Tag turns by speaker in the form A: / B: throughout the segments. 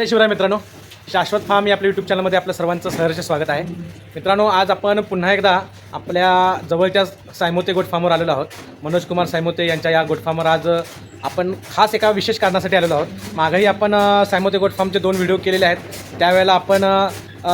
A: जय शिवराय मित्रांनो. शाश्वत फार्म या आपल्या यूट्यूब चॅनलमध्ये आपलं सर्वांचं सहर्ष स्वागत आहे. मित्रांनो आज आपण पुन्हा एकदा आपल्या जवळच्या सायमोते गोट फार्मवर आलेलो आहोत. मनोज कुमार सायमोते यांच्या या गोट फार्मवर आज आपण खास एका विशेष कारणासाठी आलेलो आहोत. मागेही आपण सायमोते गोट फार्मचे दोन व्हिडिओ केलेले आहेत. त्यावेळेला आपण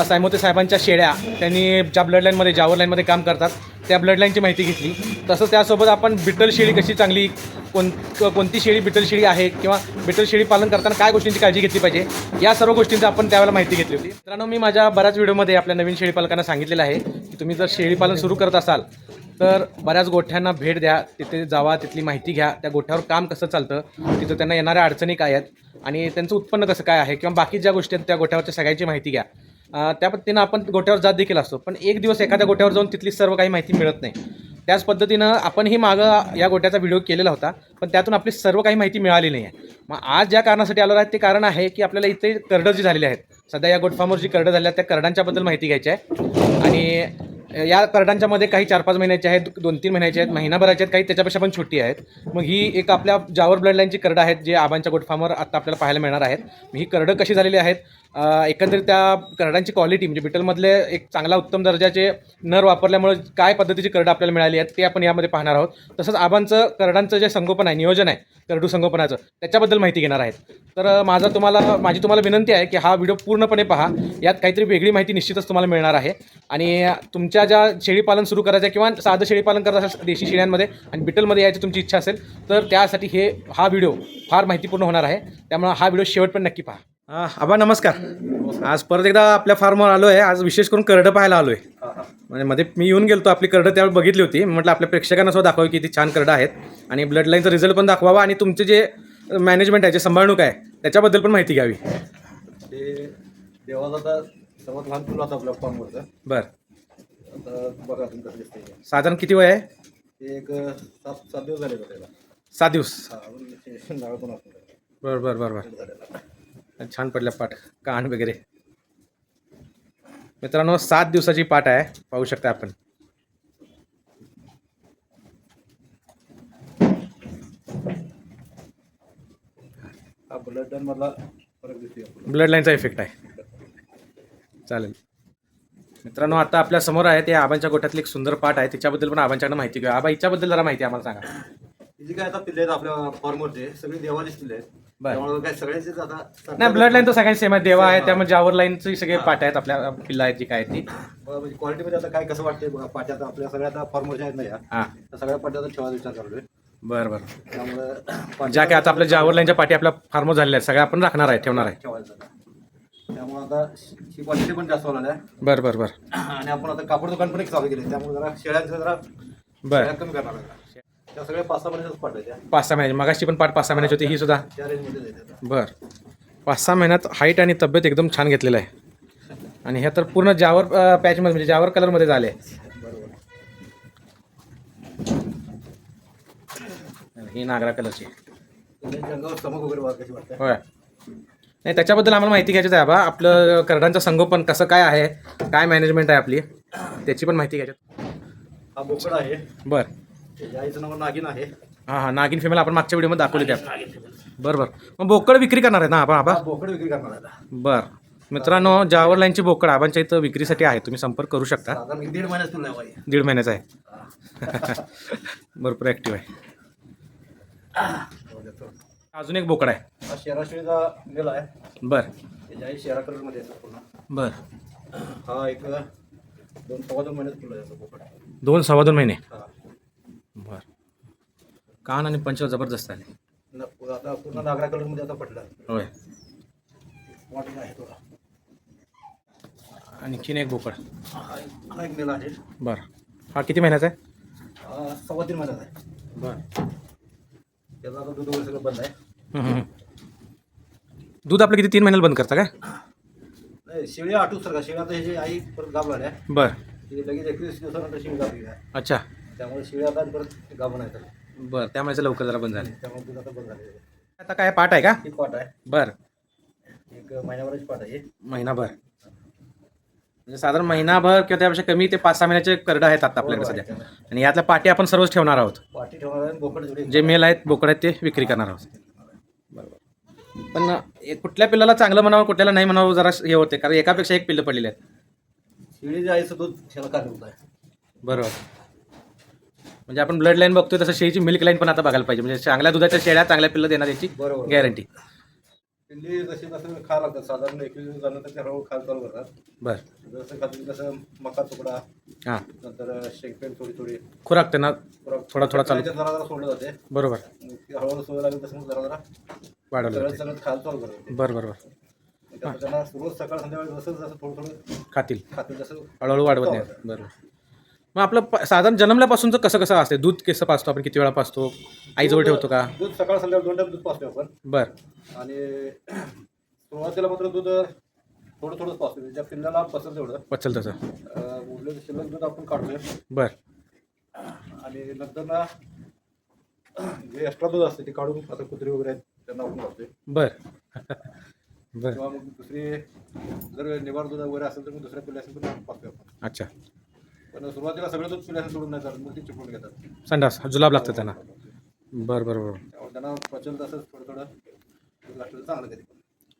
A: सायमोते साहेबांच्या शेळ्या त्यांनी ज्या ब्लड लाईनमध्ये जावर लाईनमध्ये काम करतात त्या ब्लडलाईनची माहिती घेतली. तसंच त्यासोबत आपण बिटल शेळी कशी चांगली कोण कोणती शेळी बिटल शेळी आहे किंवा बिटल शेळी पालन करताना काय गोष्टींची काळजी घेतली पाहिजे या सर्व गोष्टींची आपण त्यावेळेला माहिती घेतली होती. मित्रांनो मी माझ्या बऱ्याच व्हिडिओमध्ये आपल्या नवीन शेळी पालकांना सांगितलेलं आहे की तुम्ही जर शेळी पालन सुरू करत असाल तर बऱ्याच गोठ्यांना भेट द्या तिथे जावा तिथली माहिती घ्या त्या गोठ्यावर काम कसं चालतं तिथं त्यांना येणाऱ्या अडचणी काय आहेत आणि त्यांचं उत्पन्न कसं काय आहे किंवा बाकी ज्या गोष्टी आहेत त्या गोठ्यावरच्या सगळ्याची माहिती घ्या. त्या पद्धतीनं आपण गोट्यावर जात देखील असतो. पण एक दिवस एखाद्या गोट्यावर जाऊन तिथली सर्व काही माहिती मिळत नाही. त्याच पद्धतीनं आपणही मागं या गोट्याचा व्हिडिओ केलेला होता पण त्यातून आपली सर्व काही माहिती मिळाली नाही आहे मग आज ज्या कारणासाठी आलो आहे ते कारण आहे की आपल्याला इथे करडं जी झालेली आहेत. सध्या या गोटफार्मवर जी करडं झाल्या आहेत त्या करडांच्याबद्दल माहिती घ्यायची आहे. आणि या करडांच्या मध्ये काही चार पाच महिन्याचे आहेत दोन तीन महिन्याचे आहेत महिनाभराचे आहेत काही त्याच्यापेक्षा पण छोटी आहेत. मग ही एक आपल्या जावर ब्लडलाईनची करडं आहेत जे आबांच्या गोटफार्मवर आता आपल्याला पाहायला मिळणार आहेत. मग ही करडं कशी झालेली आहेत? एकंदरीत त्या करडांची क्वालिटी म्हणजे बिटलमधले एक चांगला उत्तम दर्जाचे नर वापरल्यामुळे काय पद्धतीची करडं आपल्याला मिळाली आहेत ते आपण यामध्ये पाहणार आहोत. तसंच आबांचं करडांचं जे संगोपन आहे नियोजन आहे करडू संगोपनाचं त्याच्याबद्दल माहिती घेणार आहेत. तर माझा तुम्हाला माझी तुम्हाला विनंती आहे की हा व्हिडिओ पूर्णपणे पहा. यात काहीतरी वेगळी माहिती निश्चितच तुम्हाला मिळणार आहे. आणि तुमच्या ज्या शेळीपालन सुरू करायचं आहे किंवा साधं शेळीपालन करत असाल देशी शेळ्यांमध्ये आणि बिटलमध्ये यायची तुमची इच्छा असेल तर त्यासाठी हे हा व्हिडिओ फार माहितीपूर्ण होणार आहे. त्यामुळे हा व्हिडिओ शेवट पण नक्की पहा. हा, आबा नमस्कार. आज परत एकदा आपल्या फार्मवर आलो आहे आज विशेष करून करडं पाहायला आलो आहे म्हणजे मध्ये मी येऊन गेलतो आपली करडं त्यावेळी बघितली होती. म्हटलं आपल्या प्रेक्षकांना सुद्धा दाखवावी की ती छान करडं आहेत. आणि ब्लड लाईनचा रिझल्ट पण दाखवावा आणि तुमचे जे मॅनेजमेंट आहे जे सांभाळणूक आहे त्याच्याबद्दल पण माहिती घ्यावी.
B: ते देवाचा सर्वात लहान फुल होता आपल्या फॉर्मवरचं
A: बरं.
B: आता बघा कसं दिसतंय.
A: साधारण किती वय आहे?
B: ते एक सात सात दिवस झाले त्याला.
A: सात दिवस.
B: हा अजून ते नारळ पण त्याला.
A: बरं बरं बरं बरं.
B: झालेला
A: छान पडल्या पाठ कान वगैरे. मित्रांनो सात दिवसाची पाठ आहे. पाहू शकता आपण.
B: हा ब्लड डन मधला फरक दिसतोय आपल्याला.
A: ब्लड लाईनचा इफेक्ट आहे. चालेल. मित्रांनो आता आपल्यासमोर आहे ते आबांच्या गोठ्यातली एक सुंदर पाठ आहे. त्याच्याबद्दल पण आबांच्याकडे माहिती घेऊ आबा हिच्याबद्दल जरा माहिती आम्हाला सांगा.
B: जी काय आता पिल्ले आहेत आपल्या फॉर्मवरचे सगळी देवाचीच पिल्ले आहेत.
A: बरं.
B: त्यामुळे काय सगळ्यांचीच आता
A: नाही ब्लड लाईन तर सगळ्यांची सेम आहे. देवा आहे त्यामुळे जावर लाईनची सगळे पाठ आहेत आपल्या पिल्ला आहेत जी काय आहेत ती.
B: बघा म्हणजे क्वालिटीमध्ये आता काय कसं वाटतंय बघा पाट्यात आपल्या सगळ्या आता फॉर्मवरच्या आहेत ना या?
A: हां.
B: त्या सगळ्या पाट्याचा ठेवायचा विचार करतोय
A: बरं बरं.
B: त्यामुळे
A: ज्या काय आता आपल्या जावर लाईनच्या पाठी आपल्या फार्मर झालेल्या आहेत सगळ्या आपण राखणार आहे ठेवणार आहे.
B: ठेवायचं त्यामुळे आता ही क्वालिटी पण जास्त होणार आहे.
A: बरं बरं बरं.
B: आणि आपण आता कापड दुकान पण एक चालू केले त्यामुळे जरा शेळ्यांचं जरा
A: बरं.
B: शेळ्या कमी करणार आहे. त्या सगळ्या पाच सहा महिन्याच पाठायच्या
A: पाच सहा महिने मगाशी पण पाठ पाच सहा महिन्याची होती ही सुद्धा.
B: त्या रेंजमध्ये.
A: बर. पाच सहा महिन्यात हाईट आणि तब्येत एकदम छान घेतलेलं आहे. आणि हे तर पूर्ण जावर अं, पॅचमध्ये म्हणजे जावर कलरमध्ये झाले. ही नागरा कलरची
B: तुम्ही अंगावर चमक वगैरे बघा कशी वाटते?
A: होय. नाही त्याच्याबद्दल आम्हाला माहिती घ्यायची आहे बा आपलं करडांचं संगोपन कसं काय आहे काय मॅनेजमेंट आहे आपली त्याची पण माहिती घ्यायची
B: हा बोकड आहे.
A: बरं.
B: आईचं नाव नागिन आहे.
A: हां हां नागिन फिमेल आपण मागच्या व्हिडिओमध्ये दाखवली त्या. बरं बरं. मग बोकड विक्री करणार आहेत ना आपण आबा
B: हा बोकड विक्री करणार आहे आता.
A: बरं. मित्रांनो जावर लाईनची बोकड आबांच्या इथं विक्रीसाठी आहे तुम्ही संपर्क करू शकता.
B: साधारण एक दीड महिन्यात तुला आहे
A: दीड महिन्याचा आहे. भरपूर ॲक्टिव्ह आहे. अजून एक बोकड आहे.
B: हा शेराशिळीचा मेल आहे.
A: बरं.
B: त्याच्या आई शेरा कलरमध्ये आहे पूर्ण.
A: बरं.
B: हा एक दोन सव्वा दोन महिन्यात तुला आहे बोकड.
A: दोन सव्वा दोन महिने?
B: हा.
A: बरं. कान आणि पंच जबरदस्त आले
B: न- आता पूर्ण नागरा कलरमध्ये आता पडला
A: होय.
B: वाटत आहे तुला
A: आणखीन एक बोकड.
B: हा एक- हा एक मेल आहे.
A: बरं. हा किती महिन्याचा आहे?
B: हा सव्वा तीन महिन्यात आहे.
A: बरं.
B: त्याचं आता दूध वगैरे सगळं बंद आहे.
A: दूध आपलं किती तीन महिन्याला बंद करता काय?
B: नाही शेळी आटूच सर का शेळी आता ह्याची आई परत आहे
A: बरं.
B: ती लगेच एकवीस दिवसानंतर शेळी गाभली आहे
A: अच्छा.
B: त्यामुळे शेळी आता परत आहे त्याला
A: बरं त्यामुळे लवकर जरा बंद झाले.
B: त्यामुळे दूध आता बंद झाले
A: आता काय पाठ आहे का?
B: ही पाट आहे.
A: बरं.
B: एक महिन्याभराची पाट आहे
A: महिनाभर. म्हणजे साधारण महिनाभर किंवा त्यापेक्षा कमी ते पाच सहा महिन्याचे करड आहेत आता आपल्याकडे सध्या. आणि यातल्या पाटी आपण सर्वच ठेवणार आहोत.
B: पाटी ठेवणार आहे बोकड जोडी
A: जे मेल आहेत बोकड आहेत ते विक्री करणार आहोत. पण कुठल्या पिल्लाला चांगलं म्हणावं कुठल्याला नाही म्हणावं जरा हे होते कारण एकापेक्षा एक पिल्लं पडलेली आहेत.
B: शिळी जे आईचं दूध ह्याला काय होत आहे
A: बरोबर. म्हणजे आपण ब्लड लाईन बघतोय तसं शेळीची मिल्क लाईन पण आता बघायला पाहिजे. म्हणजे चांगल्या दुधाच्या शेळ्या चांगल्या पिल्लं देणार याची
B: बरोबर
A: गॅरंटी
B: पिल्ली जशी खा लागतात साधारण एकवीस दिवस झाल्यानंतर ते हळूहळू खायला चालू करतात.
A: बरं.
B: जसं खातील तसं मका तुकडा
A: हां.
B: नंतर थोडी थोडी
A: खुराक त्यांना थोडा थोडा चालू.
B: जरा जरा सोडलं जाते.
A: बरोबर.
B: ते हळूहळू लागेल तसं जरा जरा
A: वाढवलं
B: सरळ
A: जाते.
B: सरळ खायला चालू करतात ते.
A: बरं
B: त्यामुळे त्यांना रोज सकाळ संध्याकाळी जसं जसं थोडं थोडं
A: खातील.
B: खातील तसं
A: हळूहळू वाढवत नाही. बरोबर. मग आपलं प- साधारण जन्मल्यापासूनचं कसं कसं असते दूध कसं पाचतो आपण किती वेळा पाचतो? आईजवळ ठेवतो का?
B: दूध सकाळ संध्याकाळ दोन टाइम दूध पाचतो आपण.
A: बरं.
B: आणि सुरुवातीला मात्र दूध थोडं थोडंच पाचतो ज्या पिल्ल्याला पसंत तेवढं.
A: पचल तसं.
B: अं, उरलेलं शिल्लक दूध आपण काढतोय.
A: बरं.
B: आणि नंतर ना जे एक्स्ट्रा दूध असते ते काढून आता कुत्री वगैरे आहेत त्यांना आपण घालतोय
A: बरं. बरं
B: किंवा मग दुसरी जर निवार दूध वगैरे असेल तर मग दुसऱ्या पिल्ल्या असेल तर मग पाचतोय आपण.
A: अच्छा.
B: पण सुरुवातीला सगळं दूध पिल्ल्या सोडून नाही चालत मग ते चिपळून घेतात.
A: संडास जुलाब लागतं त्यांना. बरं बरं बरं.
B: त्यामुळे त्यांना पचल तसंच थोडं थोडं दूध लागलं तर चांगलं कधी पण.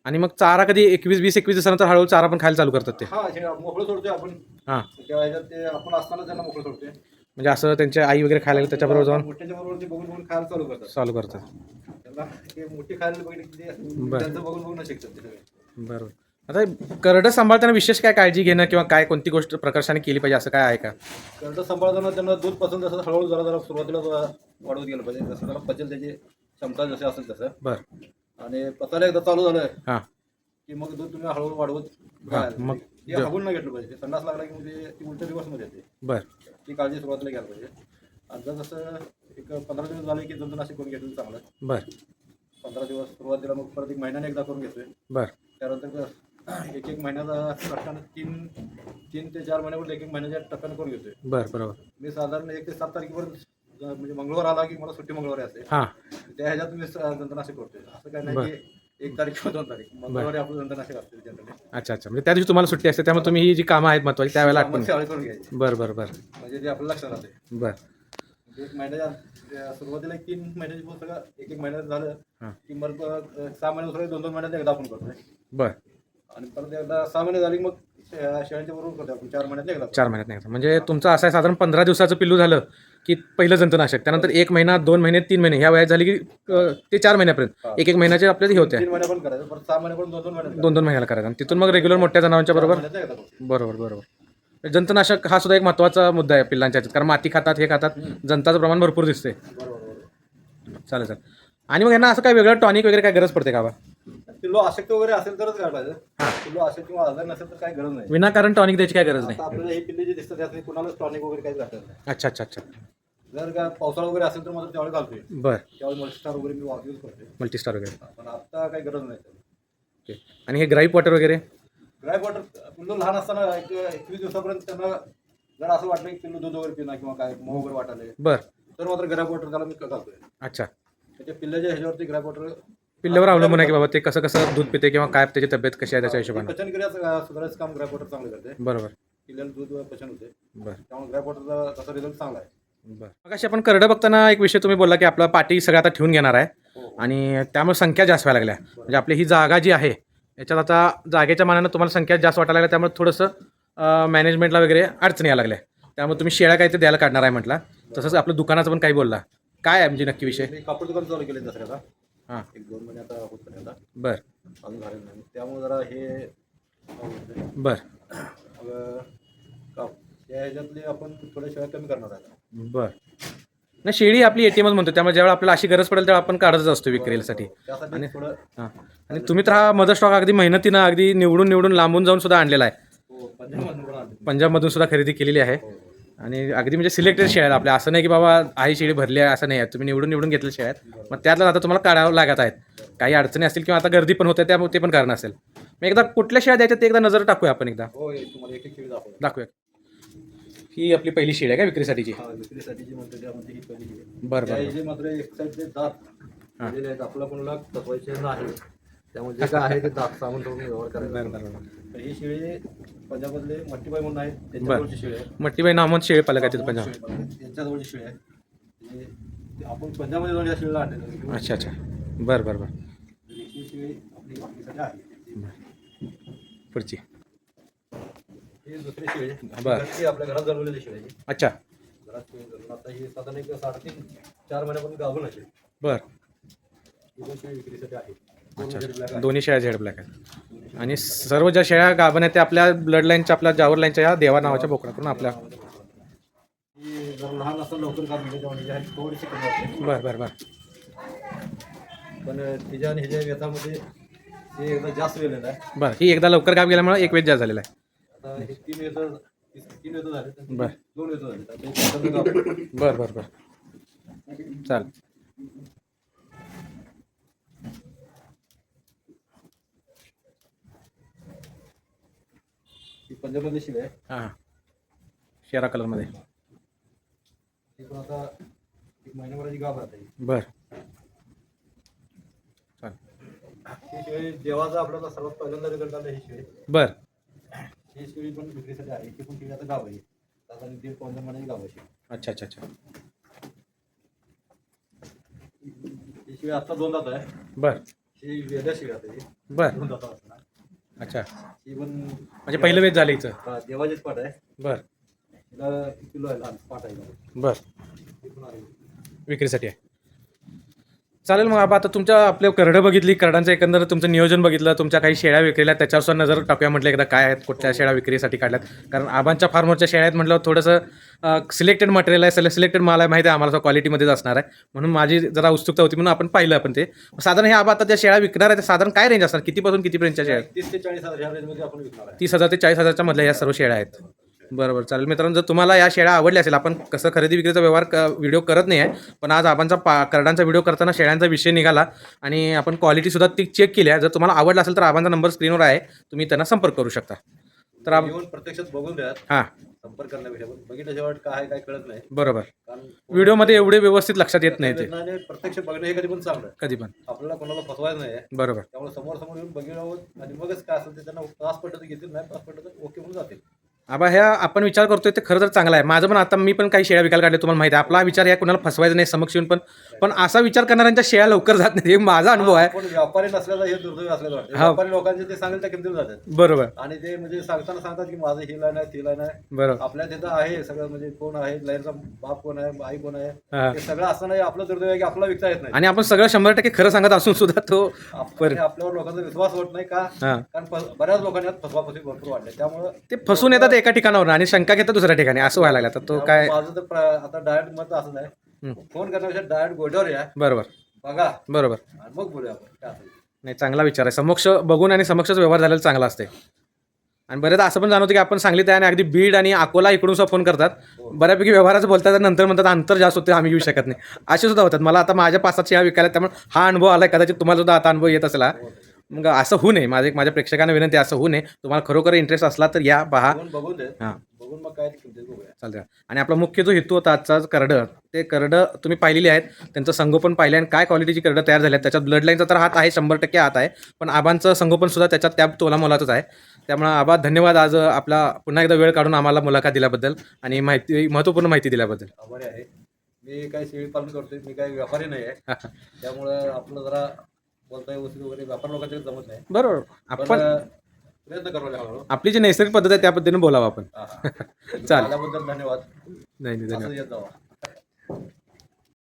A: आणि मग चारा कधी एकवीस वीस एकवीस दिवसानंतर हळूहळू चारा पण खायला चालू करतात ते?
B: हा हे मोकळं सोडतोय आपण.
A: हां.
B: ह्याच्यात ते आपण असताना त्यांना मोकळं सोडतोय.
A: म्हणजे असं त्यांच्या आई वगैरे खायला लागली त्याच्याबरोबर जाऊन?
B: मोठ्याच्या बरोबर ते बघून बघून खायला चालू करतात.
A: चालू करतात.
B: त्यांना ते मोठी खायला बघितली की ते
A: बरं.
B: त्यांचं बघून बघून शिकतात ते सगळे.
A: बरोबर आता करडं सांभाळताना विशेष काय काळजी घेणं किंवा काय कोणती गोष्ट प्रकर्षाने केली पाहिजे असं काय आहे का?
B: करडं सांभाळताना त्यांना दूध पसंत जसं हळूहळू जरा जरा सुरुवातीला जरा वाढवत गेलं पाहिजे. जसं जरा पचेल त्याची क्षमता जशी असेल तसं.
A: बरं.
B: आणि पचायला एकदा चालू झालं
A: हां.
B: की मग दूध तुम्ही हळूहळू वाढवत
A: हा. मग
B: ते हगून नाही घेतलं पाहिजे. संडास लागला की मग ते ती उलट्या दिवसमध्ये येते.
A: बरं.
B: ती काळजी सुरुवातीला घ्यायला पाहिजे. आता जसं एक पंधरा दिवस झाले की जंतुनाशक करून घेतलं चांगलं.
A: बरं.
B: पंधरा दिवस सुरुवातीला मग परत एक महिन्याने एकदा करून घेतोय.
A: बरं.
B: त्यानंतर क- एक एक महिन्याचा टप्प्यानं तीन तीन ते चार महिन्यापर्यंत एक एक महिन्याच्या टप्प्यानं करून घेतोय.
A: बरं बरोबर
B: मी साधारण एक ते सात तारखेपर्यंत म्हणजे मंगळवार आला की मला सुट्टी मंगळवारी असते.
A: हां.
B: त्या ह्याच्यात मी स- जंतुनाशक करतोय. असं काय नाही की एक तारीख किंवा दोन तारीख. मंगळवारी आपलं जंतुनाशक असते जनरली
A: अच्छा अच्छा. म्हणजे त्या दिवशी तुम्हाला सुट्टी असते त्यामुळे तुम्ही ही जी कामं आहेत महत्वाची त्यावेळेला आठवण.
B: मग शाळेत करून घ्यायची.
A: बरं बरं बरं.
B: म्हणजे ते आपल्या लक्षात राहते.
A: बरं.
B: एक महिन्याच्या त्या सुरुवातीला एक तीन महिन्याची सगळं एक एक महिन्यात झालं
A: हां.
B: की मग अ, सहा महिने सगळे दोन दोन महिन्यात एकदा आपण करतोय.
A: बरं.
B: आणि परत एकदा सहा महिने झाली मग शेळ्यांच्या बरोबर करतोय आपण. चार महिन्यात एकदा
A: चार महिन्यात नाही म्हणजे तुमचं असं आहे साधारण पंधरा दिवसाचं पिल्लू झालं की पहिलं जंतुनाशक त्यानंतर एक महिना दोन महिने तीन महिने ह्या वयात झाली की अं, ते चार महिन्यापर्यंत. एक एक महिन्याचे आपल्याला हे होते.
B: तीन महिने पण करायचं परत सहा महिने पण दोन दोन महिन्यात
A: दोन दोन महिन्याला करायचं. आणि तिथून मग रेग्युलर मोठ्या जनावरांच्या बरोबर
B: महिन्यात एकदा करतोय.
A: बरोबर बरोबर. जंतुनाशक हा सुद्धा एक महत्त्वाचा मुद्दा आहे पिल्लांच्या ह्याच्यात कारण माती खातात हे खातात. जंताचं प्रमाण भरपूर दिसते
B: बरोबर बरोबर.
A: चालेल चालेल. आणि मग यांना असं काय वेगळं टॉनिक वगैरे काय गरज पडते का बा?
B: किलो आशक्त वगैरे असेल तरच काय पाहिजे किलो किंवा आजार नसेल तर काही गरज नाही.
A: विनाकारण टॉनिक द्यायची काय गरज नाही.
B: आता आपल्याला हे पिल्ले जे दिसतात त्यात कुणालाच टॉनिक वगैरे काही घातलं नाही.
A: अच्छा अच्छा अच्छा.
B: जर का पावसाळा वगैरे असेल तर मात्र त्यावेळी घालतोय.
A: बरं.
B: त्यावेळी मल्टीस्टार वगैरे मी यूज करतोय.
A: मल्टीस्टार वगैरे.
B: पण आता काही गरज नाही.
A: ओके. आणि हे ग्राईप वॉटर वगैरे?
B: ड्राय वॉटर पिल्लू लहान असताना एक एकवीस दिवसापर्यंत त्यांना जर असं वाटलं की पिल्लू दूध वगैरे पिणार किंवा काय मऊ वगैरे वाटायला.
A: बरं.
B: तर मात्र ग्रॅप वॉटर त्याला मी घालतोय.
A: अच्छा.
B: त्याच्या पिल्ल्याच्या ह्याच्यावरती ग्रॅप वॉटर
A: पिल्ल्यावर अवलंबून आहे की बाबा ते कसं कसं दूध पिते किंवा काय त्याची तब्येत कशी आहे त्याच्या हिशोबाने?
B: पचन क्रिया सुधारायचं काम ग्रॅप वॉटर चांगलं करते.
A: बरोबर.
B: पिल्ल्याला दूध पचन होते.
A: बरं.
B: त्यामुळे ग्रॅप वॉटरचा तसा रिझल्ट चांगला आहे.
A: बरं. मग अशी आपण करडं बघताना एक विषय तुम्ही बोलला की आपला पाठी सगळं आता ठेवून घेणार आहे.
B: हो.
A: आणि त्यामुळे संख्या जास्त व्हायला लागल्या. म्हणजे आपली ही जागा जी आहे याच्यात आता जागेच्या मानानं तुम्हाला संख्या जास्त वाटायला लागल्या त्यामुळे थोडंसं मॅनेजमेंटला वगैरे अडचणी यायला लागल्या. त्यामुळे तुम्ही शेळ्या काही ते द्यायला काढणार आहे म्हटलं. तसंच आपलं दुकानाचं पण काही बोलला. काय आहे म्हणजे नक्की विषय?
B: मी कापड दुकान चालू केले दसऱ्याला.
A: हां.
B: एक दोन महिने आता होत नाही आता.
A: बरं.
B: अजून झालेलं नाही. त्यामुळे जरा हे अवघड आहे.
A: बरं.
B: मग त्या ह्याच्यातले आपण थोड्या शेळ्या कमी करणार आहे
A: बरं. नाही शेळी आपली एटीएमच म्हणतो. त्यामुळे ज्यावेळेला आपल्याला अशी गरज पडेल तेव्हा आपण काढतच असतो विक्रीसाठी.
B: त्यासाठी थोडं
A: हां. आणि तुम्ही तर हा मदर स्टॉक अगदी मेहनतीनं अगदी निवडून निवडून लांबून जाऊन सुद्धा आणलेला आहे.
B: हो पंजाबमधून पण आणते.
A: पंजाबमधून सुद्धा खरेदी केलेली आहे. आणि अगदी म्हणजे सिलेक्टेड शेळ्या आहेत आपल्या. असं नाही की बाबा आहे शेळी भरली आहे असं नाही आहे. तुम्ही निवडून निवडून घेतलेल्या शेळ्या आहेत. मग त्यातलं आता तुम्हाला काढावं लागत आहेत. काही अडचणी असतील किंवा आता गर्दी पण होते त्यामुळे ते पण कारण असेल. मग एकदा कुठल्या शेळ्या द्यायच्या ते एकदा नजर टाकूया आपण एकदा. दाखवूया. ही आपली पहिली शेळी आहे का विक्रीसाठीची. बरं बरं
B: आपला कोणाला तपवायचे नाही. त्यामुळे जे काय आहे ते दात सामान ठेवून व्यवहार करायचा
A: बरं बरं बरं
B: तर ही शेळी पंजाबमधले मट्टीबाई म्हणून आहेत त्यांच्याजवळची शेळी आहे
A: मट्टीबाई नामत शेळी पालक आहे तिथं पंजाब
B: त्यांच्याजवळची शेळी आहे म्हणजे ते आपण पंजाबमध्ये जाऊन या शेळीला आणलेलं
A: अच्छा अच्छा. बरं बरं बरं.
B: ही शेळी विक्रीसाठी आहे.
A: पुढची.
B: ही दुसरी शेळी.
A: बरं.
B: घरची आपल्या घरात जन्मलेली शेळी आहे.
A: अच्छा.
B: घरात शेळी आता ही साधारण एक साडेतीन चार महिन्यापर्यंत गाभून असेल.
A: बर.
B: ही पण शेळी विक्रीसाठी आहे
A: अच्छा. दोन्ही शेळ्या झेड ब्लॅक आहेत. आणि सर्व ज्या शेळ्या गाभण आहेत त्या आपल्या ब्लड लाईनच्या आपल्या जावर लाईनच्या या देवा नावाच्या बोकडाकडून आपल्या.
B: लहान असं लवकर म्हणजे थोडीशी कमी असते
A: बर बर बर.
B: पण तिच्या आणि ह्याच्या व्यथामध्ये एकदा जास्त वेळेलं आहे.
A: बर ही एकदा लवकर गाव गेल्यामुळे एक वेळ जास्त झालेला आहे.
B: आता हे तीन वेळ तीन वेळ झाले तर
A: बर.
B: दोन झाले.
A: बर बर बर. चाल
B: ही आहे.
A: हां. हां शेरा कलरमध्ये.
B: ती पण आता एक महिन्याभराची गाव राहते.
A: बर.
B: ही देवाचा आपल्याला सर्वात पहिल्यांदा रिझल्ट आला ही
A: बर.
B: ही पण विक्रीसाठी आहे. ती पण आता गाव आहे. साधारण दीड महिन्याची गाव आहे.
A: अच्छा अच्छा अच्छा.
B: ही आता दोन जात आहे.
A: बर.
B: ही वेगळ्या आता ही
A: बर.
B: दोन जाता असणार
A: अच्छा.
B: पण
A: म्हणजे पहिलं वेळ झालं
B: हा, देवाचीच पाठ आहे.
A: बर.
B: किलो आहे लहान पाठ आहे.
A: बर. विक्रीसाठी आहे. चालेल मग आबा आता तुमच्या आपल्या करडं बघितली करडांचं एकंदर तुमचं नियोजन बघितलं तुमच्या काही शेळ्या विक्रील्या त्याच्यावर नजर टाकूया म्हटलं एकदा काय आहेत कुठच्या शेळ्या विक्रीसाठी काढल्यात. कारण आबांच्या फार्मरच्या शेळ्या आहेत म्हटलं थोडंसं सिलेक्टेड मटेरियल आहे सिलेक्टेड माल आहे माहिती आहे आम्हाला क्वालिटीमध्येच असणार आहे. म्हणून माझी जरा उत्सुकता होती म्हणून आपण पाहिलं आपण ते. साधारण हे आबा आता ज्या शेळ्या विकणार आहे ते साधारण काय रेंज असणार? कितीपासून कितीपर्यंतच्या शेळ्या आहेत?
B: तीस ते चाळीस हजार
A: तीस हजार ते चाळीस हजारच्या मधल्या या सर्व शेळ्या आहेत. बरोबर चालेल. मित्रांनो जर तुम्हाला या शेळ्या आवडल्या असेल आपण कसं खरेदी विक्रीचा व्यवहार क व्हिडिओ करत नाही आहे पण आज आपणचा पा करडांचा व्हिडिओ करताना शेळ्यांचा विषय निघाला आणि आपण क्वालिटीसुद्धा ती चेक केली आहे. जर तुम्हाला आवडला असेल तर आबांचा नंबर स्क्रीनवर आहे. तुम्ही त्यांना संपर्क करू शकता. तर आप
B: येऊन प्रत्यक्षात बघून द्या
A: हां.
B: संपर्क पण बघितल्याशिवाय काय काय कळत नाही.
A: बरोबर.
B: कारण
A: व्हिडिओमध्ये एवढे व्यवस्थित लक्षात येत नाही ते.
B: आणि प्रत्यक्ष बघणं हे कधी पण चांगलं आहे.
A: कधी पण.
B: आपल्याला कोणाला फसवायचं नाही आहे.
A: बरोबर.
B: त्यामुळे समोर समोर येऊन बघितलं आणि मगच काय असेल ते त्यांना त्रास पडलं तर घेतील नाही त्रास पडलं तर ओके म्हणून जातील.
A: आबा ह्या आपण विचार करतोय ते खरं तर चांगला आहे. माझं पण आता मी पण काही शेळ्या विकायला काढले तुम्हाला माहिती आहे. आपला विचार या कोणाला फसवायचा नाही समक्ष येऊन पण. पण असा विचार करणाऱ्यांच्या शेळ्या लवकर जात नाही हे माझा अनुभव आहे.
B: पण व्यापारी नसल्याचा हे दुर्दैव असल्याचं वाटतं.
A: हा.
B: व्यापारी लोकांचे ते सांगेल त्या किमतीला जातात.
A: बरोबर.
B: आणि ते म्हणजे सांगताना सांगतात की माझं हे लाईन आहे ते लाईन आहे.
A: बरोबर.
B: आपल्या तिथं आहे सगळं म्हणजे कोण आहे लाईनचा बाप कोण आहे आई कोण आहे?
A: हा.
B: हे सगळं असताना आपलं दुर्दैव आहे की आपला विकता येत नाही.
A: आणि आपण सगळं शंभर टक्के खरं सांगत असून सुद्धा तो
B: आप- आणि आपल्यावर लोकांचा विश्वास होत नाही का?
A: हां.
B: कारण फ- बऱ्याच लोकांनी यात फसवाफसवी भरपूर वाढले त्यामुळं
A: ते फसून येतात एका ठिकाणावर आणि शंका घेतात दुसऱ्या ठिकाणी असं व्हायला लागलं. तर तो काय
B: माझं तर प्र- आता डायरेक्ट मत असं आहे
A: हं.
B: फोन करण्यापेक्षा डायरेक्ट गोड्यावर या.
A: बरोबर.
B: बघा.
A: बरोबर.
B: आणि मग बोलूया आपण. काय असेल ते.
A: नाही चांगला विचार आहे. समक्ष बघून आणि समक्षच व्यवहार झालेला चांगला असते. आणि बरेचदा असं पण जाणवतं की आपण सांगलीत आहे आणि अगदी बीड आणि अकोला इकडून सुद्धा फोन करतात. बऱ्यापैकी व्यवहाराचं बोलतात आणि नंतर म्हणतात अंतर जास्त होते आम्ही घेऊ शकत नाही. असे सुद्धा होतात. मला आता माझ्या सात शेळ्या विकायला त्यामुळे हा अनुभव आला. कदाचित तुम्हाला सुद्धा आता अनुभव येत असला
B: हो,
A: मग असं होऊ नये. माझे माझ्या प्रेक्षकांना विनंती आहे, असं होऊ नये. तुम्हाला खरोखर इंटरेस्ट असला तर या पहा.
B: बघून बघून दे.
A: हां.
B: बघून मग काय किमतीत बघूया.
A: चालतं आणि आपला मुख्य जो हेतू होता आजचा करडं ते करडं तुम्ही पाहिलेली आहेत. त्यांचं संगोपन पाहिले आणि काय क्वालिटीची करडं तयार झाली आहेत. त्याच्यात ब्लड लाईनचा तर हात आहे शंभर टक्के हात आहे. पण आबांचं संगोपन सुद्धा त्याच्यात त्या तोला मोलाचंच आहे. त्यामुळे आबा धन्यवाद आज आपला पुन्हा एकदा वेळ काढून आम्हाला मुलाखत दिल्याबद्दल आणि माहिती महत्त्वपूर्ण माहिती दिल्याबद्दल.
B: आभारी आहे. मी काही शेळी पालन करतोय मी काही व्यापारी नाही आहे. त्यामुळं आपलं जरा बोलता व्यवस्थित वगैरे व्यापार लोकांच्या जमत नाही.
A: बरोबर.
B: पण
A: आपण
B: प्रयत्न
A: आपली जी नैसर्गिक पद्धत आहे त्या पद्धतीने बोलावं आपण. चालेल.
B: आल्याबद्दल धन्यवाद.
A: नाही नाही धन्यवाद.
B: असं येत जावा.